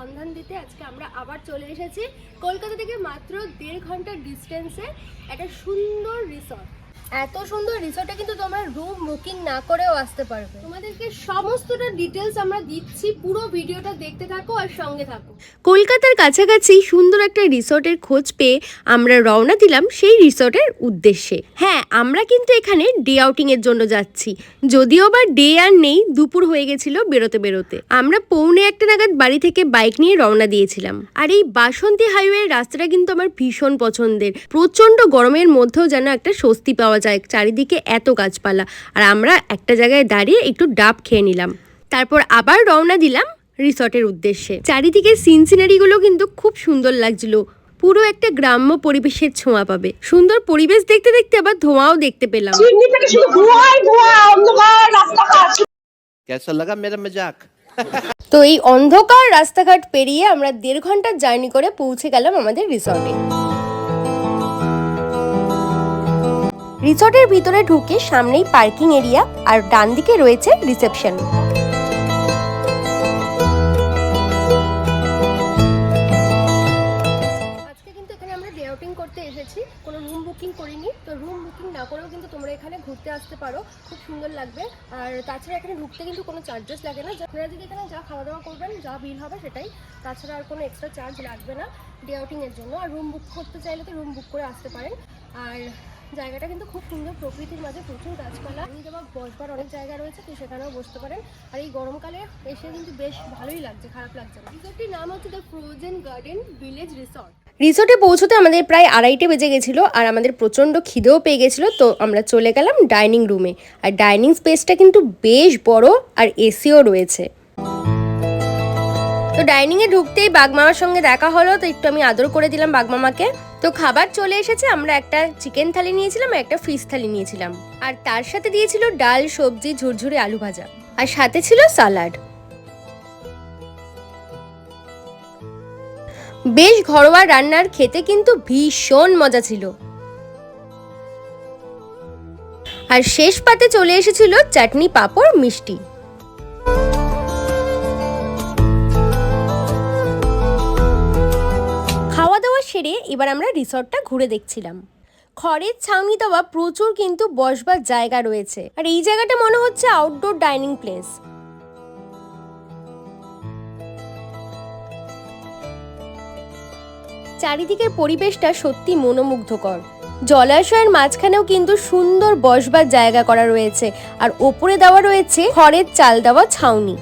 সন্ধান দিতে আজকে আমরা আবার চলে এসেছি। কলকাতা থেকে মাত্র দেড় ঘণ্টার ডিস্টেন্সে একটা সুন্দর রিসর্ট এত সুন্দর রিসর্টে কিন্তু তোমরা রুম বুকিং না করেও আসতে পারবে। তোমাদেরকে সমস্তটা ডিটেলস আমরা দিচ্ছি, পুরো ভিডিওটা দেখতে থাকো আর সঙ্গে থাকো। কলকাতার কাছাকাছি সুন্দর একটা রিসর্টের খোঁজ পেয়ে আমরা রওনা দিলাম সেই রিসর্টের উদ্দেশ্যে। হ্যাঁ আমরা কিন্তু এখানে ডে আউটিং এর জন্য যাচ্ছি। যদিও বা ডে আর নেই, দুপুর হয়ে গেছিল বেরোতে বেরোতে। আমরা পৌনে একটা নাগাদ বাড়ি থেকে বাইক নিয়ে রওনা দিয়েছিলাম। আর এই বাসন্তী হাইওয়ে রাস্তাটা কিন্তু আমার ভীষণ পছন্দের। প্রচণ্ড গরমের মধ্যেও যেন একটা স্বস্তি পাওয়া যায় চারিদিকে এত গাছপালা। আর আমরা একটা জায়গায় দাঁড়িয়ে একটু ডাব খেয়ে নিলাম। তারপর আবার রওনা দিলাম রিসর্টের উদ্দেশ্যে। চারিদিকে সিন সিনারিগুলো কিন্তু খুব সুন্দর লাগছিল। পুরো একটা গ্রাম্য পরিবেশের ছোঁয়া পাবে। সুন্দর পরিবেশ দেখতে দেখতে আবার ধোঁয়াও দেখতে পেলাম। তো এই অন্ধকার রাস্তাঘাট পেরিয়ে আমরা দেড় ঘণ্টার জার্নি করে পৌঁছে গেলাম আমাদের রিসর্টে। রিসর্টের ভিতরে ঢুকে সামনেই পার্কিং এরিয়া আর ডান দিকে রয়েছে রিসেপশন। এসেছি। কোনো রুম বুকিং করিনি। তো রুম বুকিং না করেও কিন্তু তোমরা এখানে ঘুরতে আসতে পারো। খুব সুন্দর লাগবে। আর তাছাড়া এখানে ঢুকতে কিন্তু কোনো চার্জেস লাগে না। আপনারা যদি এখানে যা খাওয়া দাওয়া করবেন, যা বিল হবে সেটাই। তাছাড়া আর কোনো এক্সট্রা চার্জ লাগবে না জন্য। আর রুম বুক করতে চাইলে তো রুম বুক করে আসতে পারেন। আর জায়গাটা কিন্তু খুব সুন্দর, প্রকৃতির মাঝে প্রচুর গাছপালা। আমি যেমন বসবার অনেক জায়গা রয়েছে, তো সেখানেও বসতে পারেন। আর এই গরমকালে এসে কিন্তু বেশ ভালোই লাগছে, খারাপ লাগছে না। রিসর্টটির নাম হচ্ছে the frozen garden village resort রিসোর্টে পৌঁছতে আমাদের প্রায় আড়াইটে বেজে গেছিল, আর আমাদের প্রচণ্ড খিদেও পেয়ে গেছিল, তো আমরা চলে গেলাম ডাইনিং রুমে আর ডাইনিং স্পেসটা কিন্তু বেশ বড়, আর এসিও রয়েছে। তো ডাইনিংয়ে ঢুকতেই বাগমামার সঙ্গে দেখা হলো, তো একটু আমি আদর করে দিলাম বাগমামাকে। তো খাবার চলে এসেছে, আমরা একটা চিকেন থালি নিয়েছিলাম একটা ফিশ থালি নিয়েছিলাম। আর তার সাথে দিয়েছিল ডাল, সবজি, ঝুরঝুরে আলু ভাজা। আর সাথে ছিল সালাড। বেশ ঘরোয়া রান্নার খেতে কিন্তু ভীষণ মজা ছিল। আর শেষ পাতে চলে এসেছিল চাটনি, পাঁপড়, মিষ্টি। সেরে এবার আমরা রিসর্টটা ঘুরে দেখছিলাম। খড়ের ছাউনি দেওয়া প্রচুর কিন্তু বসবার জায়গা রয়েছে। আর এই জায়গাটা মনে হচ্ছে আউটডোর ডাইনিং প্লেস চারিদিকের পরিবেশটা সত্যি মনোমুগ্ধকর। জলাশয়ের মাঝখানেও কিন্তু সুন্দর বসবার জায়গা করা রয়েছে। আর ওপরে দেওয়া রয়েছে খড়ের চাল দেওয়া ছাউনি।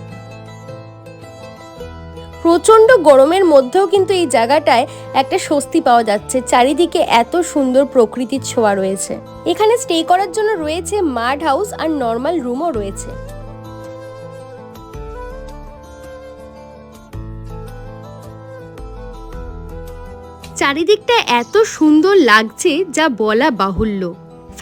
প্রচণ্ড গরমের মধ্যেও কিন্তু এই জায়গাটায় একটা স্বস্তি পাওয়া যাচ্ছে। চারিদিকে এত সুন্দর প্রকৃতির ছোঁয়া রয়েছে। এখানে স্টে করার জন্য রয়েছে মাড হাউস আর নর্মাল রুমও রয়েছে। চারিদিকটা এত সুন্দর লাগছে যা বলা বাহুল্য।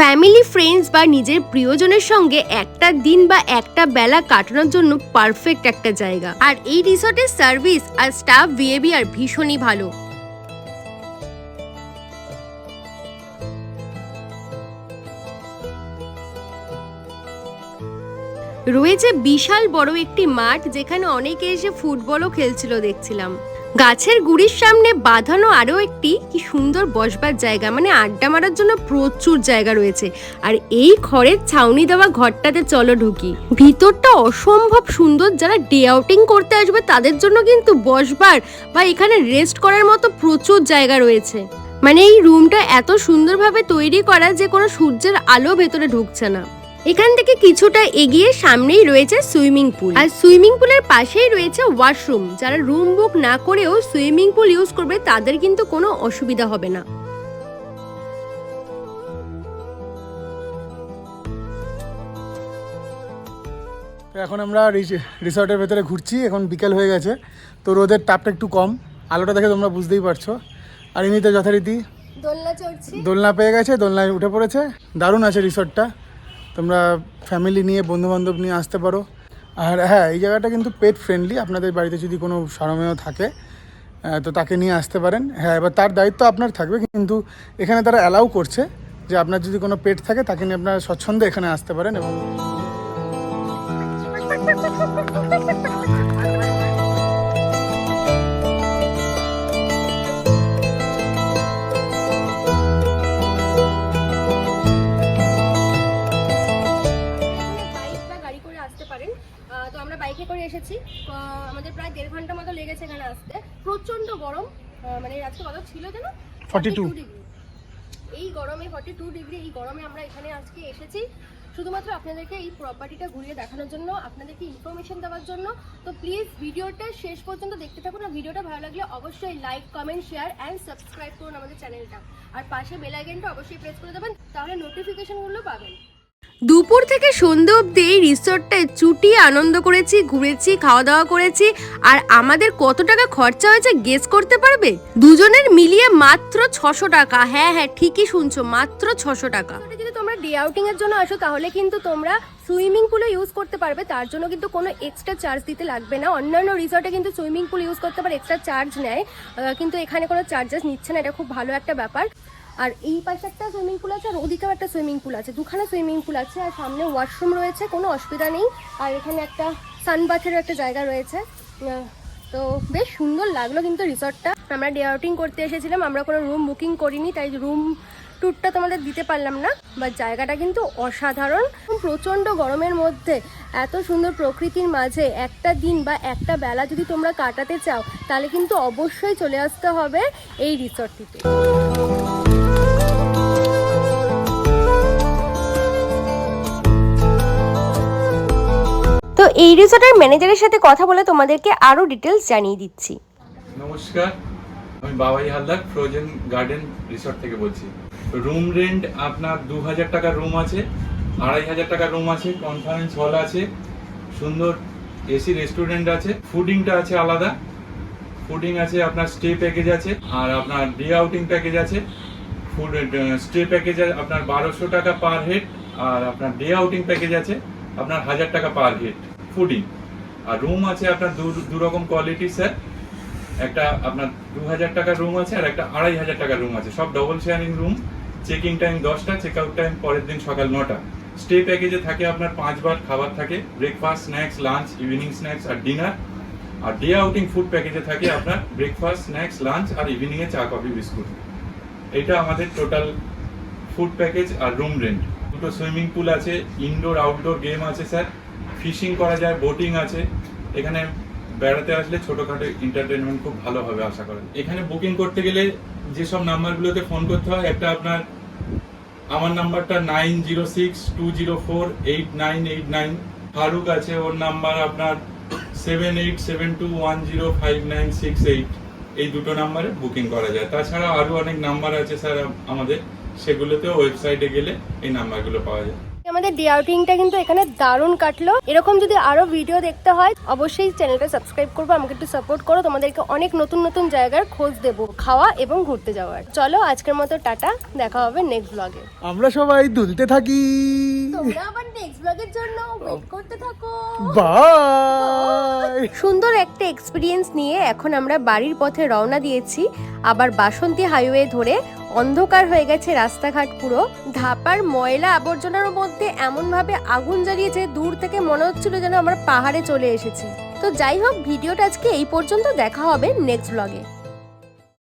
ফ্যামিলি, ফ্রেন্ডস বা নিজের প্রিয়জনের সঙ্গে একটা দিন বা একটা বেলা কাটানোর জন্য পারফেক্ট একটা জায়গা। আর এই রিসর্টের সার্ভিস আর স্টাফ বিহেভিয়ার ভীষণই ভালো। রয়েছে বিশাল বড় একটি মাঠ যেখানে অনেকে এসে ফুটবলও খেলছিল দেখছিলাম। গাছের গুড়ির সামনে বাঁধানো আরও একটি কি সুন্দর বসবার জায়গা মানে আড্ডা মারার জন্য প্রচুর জায়গা রয়েছে। আর এই খড়ের ছাউনি দেওয়া ঘরটাতে চলো ঢুকি। ভিতরটা অসম্ভব সুন্দর, যারা ডে আউটিং করতে আসবে তাদের জন্য কিন্তু বসবার বা এখানে রেস্ট করার মতো প্রচুর জায়গা রয়েছে। মানে এই রুমটা এত সুন্দরভাবে তৈরি করা যে কোনো সূর্যের আলো ভেতরে ঢুকছে না। এখান থেকে কিছুটা এগিয়ে সামনেই রয়েছে সুইমিং পুল। আর সুইমিং পুলের পাশেই রয়েছে ওয়াশরুম। যারা রুম বুক না করেও সুইমিং পুল ইউজ করবে তাদের কিন্তু কোনো অসুবিধা হবে না। এখন আমরা রিস- রিসর্টের ভেতরে ঘুরছি। এখন বিকেল হয়ে গেছে। তো রোদের তাপটা একটু কম। আলোটা দেখে তোমরা বুঝতেই পারছ। আর এমনিতে যথারীতি দোলনা দোলনা পেয়ে গেছে দোলনায় উঠে পড়েছে। দারুণ আছে রিসর্টটা। তোমরা ফ্যামিলি নিয়ে, বন্ধুবান্ধব নিয়ে আসতে পারো। আর হ্যাঁ এই জায়গাটা কিন্তু পেট ফ্রেন্ডলি আপনাদের বাড়িতে যদি কোনো সারমেয় থাকে তো তাকে নিয়ে আসতে পারেন। হ্যাঁ এবার তার দায়িত্ব আপনার থাকবে, কিন্তু এখানে তারা অ্যালাউ করছে যে আপনার যদি কোনো পেট থাকে, তাকে নিয়ে আপনারা স্বচ্ছন্দে এখানে আসতে পারেন এবং আমাদের প্রায় দেড় ঘণ্টা মতো লেগেছে এখানে আসতে। প্রচণ্ড গরম। মানে আজকে কত ছিল যেন 42 ডিগ্রি এই গরমে ফর্টি টু ডিগ্রি এই গরমে আমরা এখানে আজকে এসেছি। শুধুমাত্র আপনাদেরকে এই প্রপার্টিটা ঘুরিয়ে দেখানোর জন্য আপনাদেরকে ইনফরমেশন দেওয়ার জন্য। তো প্লিজ ভিডিওটা শেষ পর্যন্ত দেখতে থাকুন আর ভিডিওটা ভালো লাগলে অবশ্যই like comment share and subscribe করুন আমাদের চ্যানেলটা আর পাশে বেল আইকনটা অবশ্যই প্রেস করে দেবেন তাহলে নোটিফিকেশনগুলো পাবেন। দুপুর থেকে সন্ধে অবধি এই রিসোর্টটায় চুটিয়ে আনন্দ করেছি, ঘুরেছি খাওয়া দাওয়া করেছি। আর আমাদের কত টাকা খরচা হয়েছে গেস করতে পারবে? দুজনের মিলিয়ে মাত্র ছশো টাকা। হ্যাঁ হ্যাঁ ঠিকই শুনছো, মাত্র ছশো টাকা। যদি তোমরা ডে আউটিং এর জন্য আসো, তাহলে কিন্তু তোমরা সুইমিং পুলে ইউজ করতে পারবে। তার জন্য কিন্তু কোনো এক্সট্রা চার্জ দিতে লাগবে না। অন্যান্য রিসর্টে কিন্তু সুইমিং পুল ইউজ করতে পারে এক্সট্রা চার্জ নেয়। কিন্তু এখানে কোনো চার্জেস নিচ্ছে না। এটা খুব ভালো একটা ব্যাপার। আর এই পাশে একটা সুইমিং পুল আছে, আর ওদিকেও একটা সুইমিং পুল আছে। দুখানা সুইমিং পুল আছে, আর সামনে ওয়াশরুম রয়েছে, কোনো অসুবিধা নেই। আর এখানে একটা সানবাথেরও একটা জায়গা রয়েছে। তো বেশ সুন্দর লাগল কিন্তু রিসর্টটা। আমরা ডে আউটিং করতে এসেছিলাম, আমরা কোনো রুম বুকিং করিনি, তাই রুম ট্যুরটা তোমাদের দিতে পারলাম না। বা জায়গাটা কিন্তু অসাধারণ। প্রচণ্ড গরমের মধ্যে, এত সুন্দর প্রকৃতির মাঝে একটা দিন বা একটা বেলা যদি তোমরা কাটাতে চাও, তাহলে কিন্তু অবশ্যই চলে আসতে হবে এই রিসর্টটিতে। এই রিসোর্টের ম্যানেজারের সাথে কথা বলে তোমাদেরকে আরও ডিটেলস জানিয়ে দিচ্ছি। নমস্কার, আমি বাবাই হালদার ফ্রোজেন গার্ডেন রিসর্ট থেকে বলছি। রুম রেন্ট আপনার দু হাজার টাকার রুম আছে, আড়াই হাজার টাকার রুম আছে কনফারেন্স হল আছে, সুন্দর এসি রেস্টুরেন্ট আছে ফুডিংটা আছে আলাদা ফুডিং আছে, আপনার স্টে প্যাকেজ আছে, আর আপনার ডে আউটিং প্যাকেজ আছে ফুড স্টে প্যাকেজ আপনার বারোশো টাকা পার হেড আর আপনার ডে আউটিং প্যাকেজ আছে, আপনার হাজার টাকা পার হেড ফুডিং আর রুম আছে আপনার দু রকম কোয়ালিটি স্যার একটা আপনার দু হাজার টাকার রুম আছে আর একটা আড়াই হাজার টাকার রুম আছে। সব double sharing room checking time দশটা চেক আউট টাইম পরের দিন সকাল নটা। স্টে প্যাকেজে থাকে আপনার পাঁচবার খাবার থাকে। Breakfast snacks lunch evening snacks আর ডিনার আর ডে আউটিং ফুড প্যাকেজে থাকে আপনার ব্রেকফাস্ট স্ন্যাক্স লাঞ্চ আর ইভিনিং এ চা কফি বিস্কুট এটা আমাদের টোটাল ফুড প্যাকেজ আর রুম রেন্ট দুটো সুইমিং পুল আছে। ইনডোর আউটডোর গেম আছে স্যার ফিশিং করা যায়, বোটিং আছে। এখানে বেড়াতে আসলে ছোটখাটো এন্টারটেনমেন্ট খুব ভালো হবে আশা করেন এখানে বুকিং করতে গেলে যেসব নাম্বারগুলোতে ফোন করতে হয়, একটা আপনার আমার নাম্বারটা nine zero six two zero four eight nine eight nine Farooq আছে, ওর নাম্বার আপনার seven eight seven two one zero five nine six eight এই দুটো নাম্বারে বুকিং করা যায়। তাছাড়া আরও অনেক নাম্বার আছে স্যার আমাদের, সেগুলোতেও ওয়েবসাইটে গেলে এই নাম্বারগুলো পাওয়া যায়। আমাদের ডে আউটিংটা কিন্তু এখানে দারুণ কাটলো। এরকম যদি আরও ভিডিও দেখতে হয় অবশ্যই চ্যানেলটা সাবস্ক্রাইব করব আমাকে একটু সাপোর্ট করো। তোমাদেরকে অনেক নতুন নতুন জায়গার খোঁজ দেবো খাওয়া এবং ঘুরতে যাওয়ার। চলো আজকের মতো টাটা। দেখা হবে নেক্সট ব্লগে আমরা সবাই দুলতে থাকি। তোমরা আবার নেক্সট ব্লগের জন্য ওয়েট করতে থাকো। বাই সুন্দর একটা এক্সপিরিয়েন্স নিয়ে এখন আমরা বাড়ির পথে রওনা দিয়েছি। আবার বাসন্তী হাইওয়ে ধরে অন্ধকার হয়ে গেছে রাস্তাঘাট পুরো। ধাপার ময়লা আবর্জনার মধ্যে এমনভাবে আগুন জ্বালিয়েছে, দূর থেকে মনে হচ্ছিল যেন আমরা পাহাড়ে চলে এসেছি। তো যাই হোক, ভিডিওটা আজকে এই পর্যন্ত। দেখা হবে নেক্সট ব্লগে